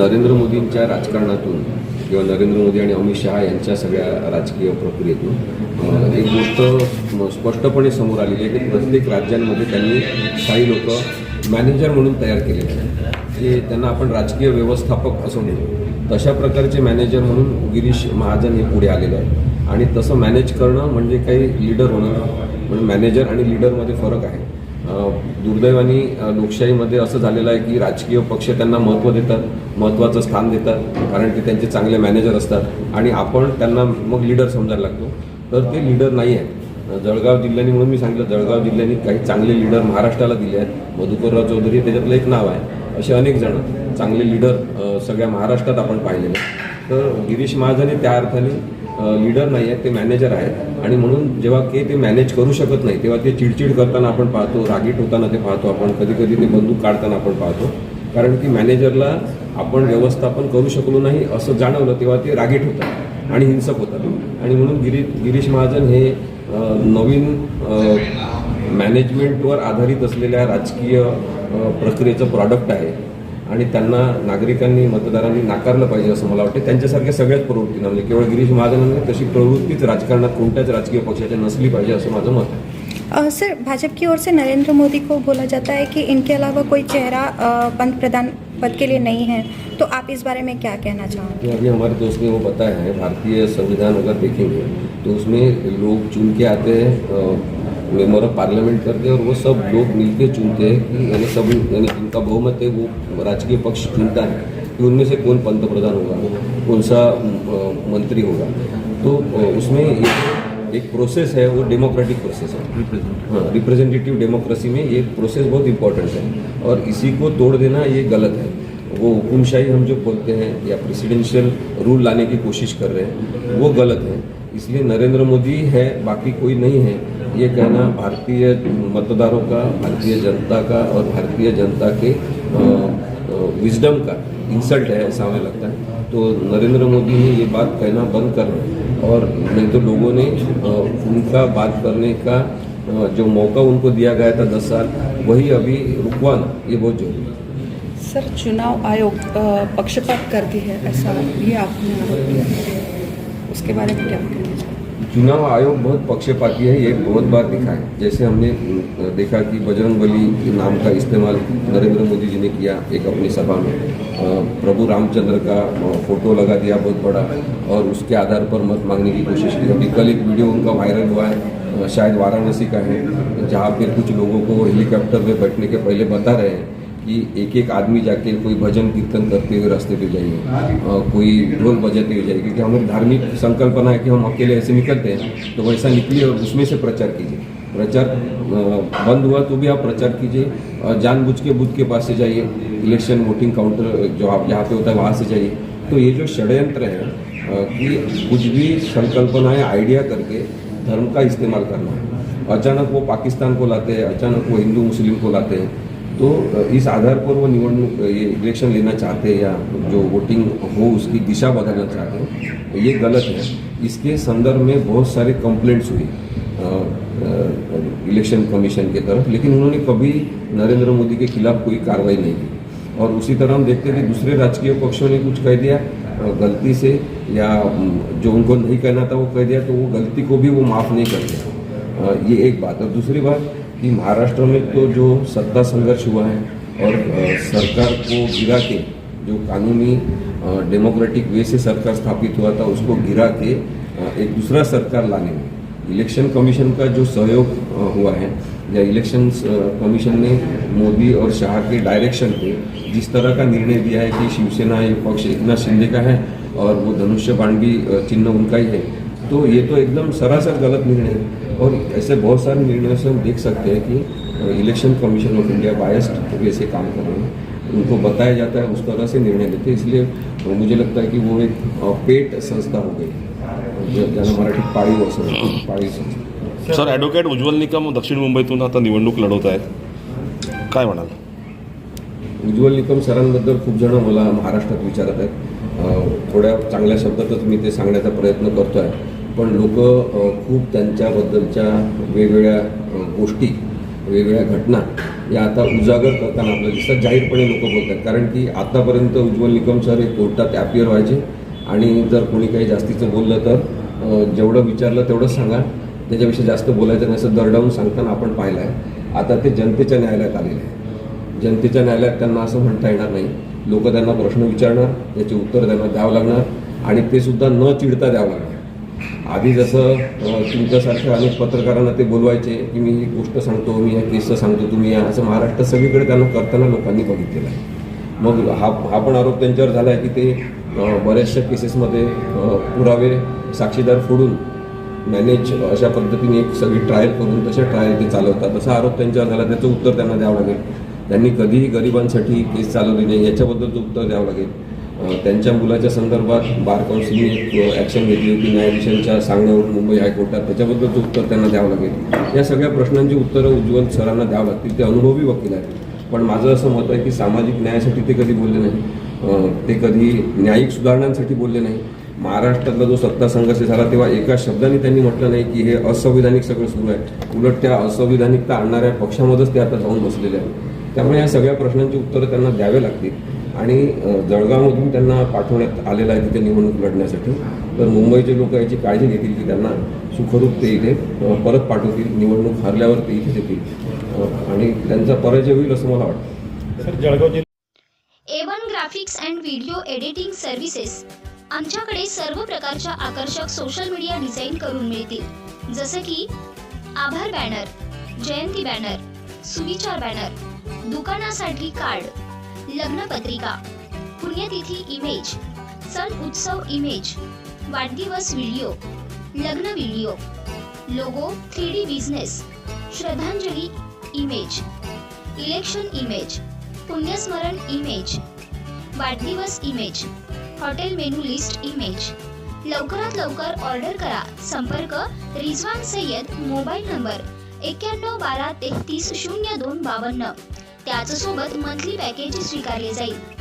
नरेंद्र मोदींच्या राजकारणातून किंवा नरेंद्र मोदी आणि अमित शहा यांच्या सगळ्या राजकीय प्रक्रियेतून एक गोष्ट स्पष्टपणे समोर आलेली आहे की प्रत्येक राज्यांमध्ये त्यांनी काही लोक मॅनेजर म्हणून तयार केलेले आहेत. जे त्यांना आपण राजकीय व्यवस्थापक असं म्हणतो तशा प्रकारचे मॅनेजर म्हणून गिरीश महाजन हे पुढे आलेले आहेत. आणि तसं मॅनेज करणं म्हणजे काही लीडर होणं म्हणून मॅनेजर आणि लीडरमध्ये फरक आहे. दुर्दैवाने लोकशाहीमध्ये असं झालेलं आहे की राजकीय पक्ष त्यांना महत्त्व देतात महत्त्वाचं स्थान देतात कारण ते त्यांचे चांगले मॅनेजर असतात आणि आपण त्यांना मग लीडर समजायला लागतो. तर ते लीडर नाही आहेत. जळगाव जिल्ह्याने म्हणून मी सांगितलं जळगाव जिल्ह्याने काही चांगले लीडर महाराष्ट्राला दिले आहेत. मधुकरराव चौधरी त्याच्यातलं एक नाव आहे. असे अनेक जण चांगले लीडर सगळ्या महाराष्ट्रात आपण पाहिलेले तर गिरीश महाजन हे त्या अर्थाने लीडर नाही आहेत ते मॅनेजर आहेत. आणि म्हणून जेव्हा की ते मॅनेज करू शकत नाही तेव्हा ते चिडचिड करताना आपण पाहतो रागीट होताना ते पाहतो आपण कधी कधी ते बंदूक काढताना आपण पाहतो. कारण की मॅनेजरला आपण व्यवस्थापन करू शकलो नाही असं जाणवलं तेव्हा ते रागीट होतात आणि हिंसक होतात. आणि म्हणून गिरी गिरीश महाजन हे नवीन मॅनेजमेंटवर आधारित असलेल्या राजकीय प्रक्रियेचं प्रॉडक्ट आहे. आणि त्यांना नागरिकांनी मतदारांनी नाकारलं पाहिजे असं मला वाटतं. त्यांच्यासारख्या सगळ्याच प्रवृत्तींना म्हणजे केवळ गिरीश महाजनांनी तशी प्रवृत्तीच राजकारणात कोणत्याच राजकीय पक्षाच्या नसली पाहिजे असं माझं मत आहे. सर भाजपा की ओर से नरेंद्र मोदी को बोला जाता है कि इनके अलावा कोई चेहरा पंत प्रधान पद के लिए नहीं है। तो आप इस बारे में क्या कहना चाहोगे? अभी हमारे दोस्त ने वो बताया है भारतीय संविधान अगर देखेंगे तो उसमें लोग चुन के आते हैं मेंबर ऑफ़ पार्लियामेंट करके और वो सब लोग मिलके चुनते हैं कि यानी सब यानी जिनका बहुमत है वो राजकीय पक्ष चुनता है कि उनमें से कौन पंतप्रधान होगा कौन सा मंत्री होगा। तो उसमें एक, एक प्रोसेस है वो डेमोक्रेटिक प्रोसेस है। हाँ रिप्रेजेंटेटिव डेमोक्रेसी में ये प्रोसेस बहुत इंपॉर्टेंट है और इसी को तोड़ देना ये गलत है। वो हुकुमशाही हम जो बोलते हैं या प्रेसिडेंशियल रूल लाने की कोशिश कर रहे हैं वो गलत है। इसलिए नरेंद्र मोदी है बाकी कोई नहीं है। ये कहना भारतीय मतदारों का, भारतीय जनता का और भारतीय जनता के विजडम का इंसल्ट है ऐसा हमें लगता है। तो नरेंद्र मोदी ने ये बात कहना बंद करना और नहीं तो लोगों ने उनका बात करने का जो मौका उनको दिया गया था दस साल, वही अभी रुकवाना ये बहुत ज़रूरी है। सर, चुनाव आयोग पक्षपात करती है ऐसा ये आपने उसके बारे में क्या चुनाव आयोग बहुत पक्षपाती है, ये बहुत बार दिखा है। जैसे हमने देखा कि बजरंग बली के नाम का इस्तेमाल नरेंद्र मोदी जी ने किया एक अपनी सभा में। प्रभु रामचंद्र का फ़ोटो लगा दिया बहुत बड़ा और उसके आधार पर मत मांगने की कोशिश की। अभी कल एक वीडियो उनका वायरल हुआ है शायद वाराणसी का है, जहाँ पे कुछ लोगों को हेलीकॉप्टर में बैठने के पहले बता रहे हैं कि एक एक आदमी जाके कोई भजन कीर्तन करते हुए रास्ते पे जाइए। कोई ढोल बजाते हुए जाइए, क्योंकि हमारी धार्मिक संकल्पना है कि हम अकेले ऐसे निकलते हैं तो वैसा निकलिए और उसमें से प्रचार कीजिए। प्रचार बंद हुआ तो भी आप प्रचार कीजिए जानबूझ के बूथ के पास से जाइए। इलेक्शन वोटिंग काउंटर जो आप जहाँ पे होता है वहाँ से जाइए। तो ये जो षड्यंत्र है कि कुछ भी संकल्पनाएँ, आइडिया करके धर्म का इस्तेमाल करना। है अचानक वो पाकिस्तान को लाते हैं, अचानक वो हिंदू मुस्लिम को लाते हैं तो इस आधार पर वो निवडणूक इलेक्शन लेना चाहते हैं या जो वोटिंग हो उसकी दिशा बदलना चाहते हैं तो ये गलत है। इसके संदर्भ में बहुत सारे कंप्लेंट्स हुई इलेक्शन कमीशन के तरफ़ लेकिन उन्होंने कभी नरेंद्र मोदी के खिलाफ कोई कार्रवाई नहीं की। और उसी तरह हम देखते कि दूसरे राजकीय पक्षों ने कुछ कह दिया गलती से या जो उनको नहीं कहना था वो कह दिया तो वो गलती को भी वो माफ़ नहीं करते अ, ये एक बात। और दूसरी बात कि महाराष्ट्र में तो जो सत्ता संघर्ष हुआ है और सरकार को गिरा के जो कानूनी डेमोक्रेटिक वे से सरकार स्थापित हुआ था उसको गिरा के एक दूसरा सरकार लाने में। इलेक्शन कमीशन का जो सहयोग हुआ है या इलेक्शन कमीशन ने मोदी और शाह के डायरेक्शन पे जिस तरह का निर्णय दिया है कि शिवसेना ये पक्ष एकनाथ शिंदे का है और वो धनुष्य अ, चिन्ह उनका ही है तो ये तो एकदम सरासर गलत निर्णय है। और ऐसे बहुत सारे निर्णयों से हम देख सकते हैं कि election commission of India biased way से काम कर रहे हैं। उनको बताया जाता है उस तरह से निर्णय लेते हैं। इसलिए मुझे लगता है कि वो एक पेट संस्था हो गई। ज्याला मराठीत पाळीव असं पाळीव संस्था। सर ॲडव्होकेट उज्ज्वल निकम दक्षिण मुंबईतून आता निवडणूक लढवत आहेत. काय म्हणाल? उज्ज्वल निकम सरांबद्दल खूप जण मला महाराष्ट्रात विचारत आहेत. थोड्या चांगल्या शब्दातच मी ते सांगण्याचा प्रयत्न करतो आहे पण लोक खूप त्यांच्याबद्दलच्या वेगवेगळ्या गोष्टी वेगवेगळ्या घटना या आता उजागर करताना आपल्याला दिसतात. जाहीरपणे लोक बोलतात. कारण की आतापर्यंत उज्ज्वल निकम सर हे कोर्टात ॲपियर व्हायचे. आणि जर कोणी काही जास्तीचं बोललं तर जेवढं विचारलं तेवढंच सांगा. त्याच्याविषयी जास्त बोलायचं नाही असं दरडावून सांगताना आपण पाहिलं आहे आता ते जनतेच्या न्यायालयात आलेले आहे जनतेच्या न्यायालयात त्यांना असं म्हणता येणार नाही. लोक त्यांना प्रश्न विचारणार त्याचे उत्तर त्यांना द्यावं लागणार आणि ते सुद्धा न चिडता द्यावं लागणार. आधी जसं तुमच्यासारख्या अनेक पत्रकारांना ते बोलवायचे की मी ही गोष्ट सांगतो मी या केसचं सांगतो तुम्ही या. असं महाराष्ट्र सगळीकडे त्यांना करताना लोकांनी बघितलेलं आहे. मग हा हा पण आरोप त्यांच्यावर झाला आहे की ते बऱ्याचशा केसेसमध्ये पुरावे साक्षीदार फोडून मॅनेज अशा पद्धतीने एक सगळी ट्रायल करून तशा ट्रायल ते चालवतात. तसा आरोप त्यांच्यावर झाला. त्याचं उत्तर त्यांना द्यावं लागेल. त्यांनी कधीही गरिबांसाठी केस चालवली नाही. याच्याबद्दलचं उत्तर द्यावं लागेल. त्यांच्या मुलाच्या संदर्भात बार काउन्सिलने ॲक्शन घेतली होती. न्यायाधीशांच्या सांगण्यावरून मुंबई हायकोर्टात त्याच्याबद्दलचं उत्तर त्यांना द्यावं लागेल. या सगळ्या प्रश्नांची उत्तरं उज्ज्वल सरांना द्यावं लागतील. ते अनुभवी वकील आहेत. पण माझं असं मत आहे की सामाजिक न्यायासाठी ते कधी बोलले नाही. ते कधी न्यायिक सुधारणांसाठी बोलले नाही. महाराष्ट्रातला जो सत्ता संघर्ष झाला तेव्हा एका शब्दाने त्यांनी म्हटलं नाही की हे असंविधानिक सगळं सुरू आहे. उलट त्या असंविधानिकता आणणाऱ्या पक्षामध्येच ते आता जाऊन बसलेले आहेत. त्यामुळे या सगळ्या प्रश्नांची उत्तरं त्यांना द्यावे लागतील. आणि जळगावमधून त्यांना पाठवण्यात आलेलं आहे तिथे निवडणूक लढण्यासाठी. तर मुंबईचे लोक याची काळजी घेतील की त्यांना सुखरूप ते इथे परत पाठवतील. निवडणूक हरल्यावर ते इथे येतील. आणि त्यांचा पराजय होईल असं मला वाटतं. सर जळगाव जिल्ह्यात A one graphics and video editing services आमच्याकडे सर्व प्रकारच्या आकर्षक सोशल मीडिया डिझाईन करून मिळतील. जसे की आभार बॅनर जयंती बॅनर सुविचार बॅनर दुकानासाठी कार्ड लग्नपत्रिका. पुण्यतिथी इमेज सण उत्सव इमेज वाढदिवस व्हिडिओ लग्न video logo three D business श्रद्धांजली इमेज इलेक्शन इमेज पुण्यस्मरण इमेज वाढदिवस image hotel menu list image लवकरात लवकर ऑर्डर करा. संपर्क रिजवान सय्यद मोबाईल नंबर एक्क्याण्णव बारा तेहतीस शून्य दोन बावन्न. त्याचसोबत मंथली पॅकेज स्वीकारले जाईल.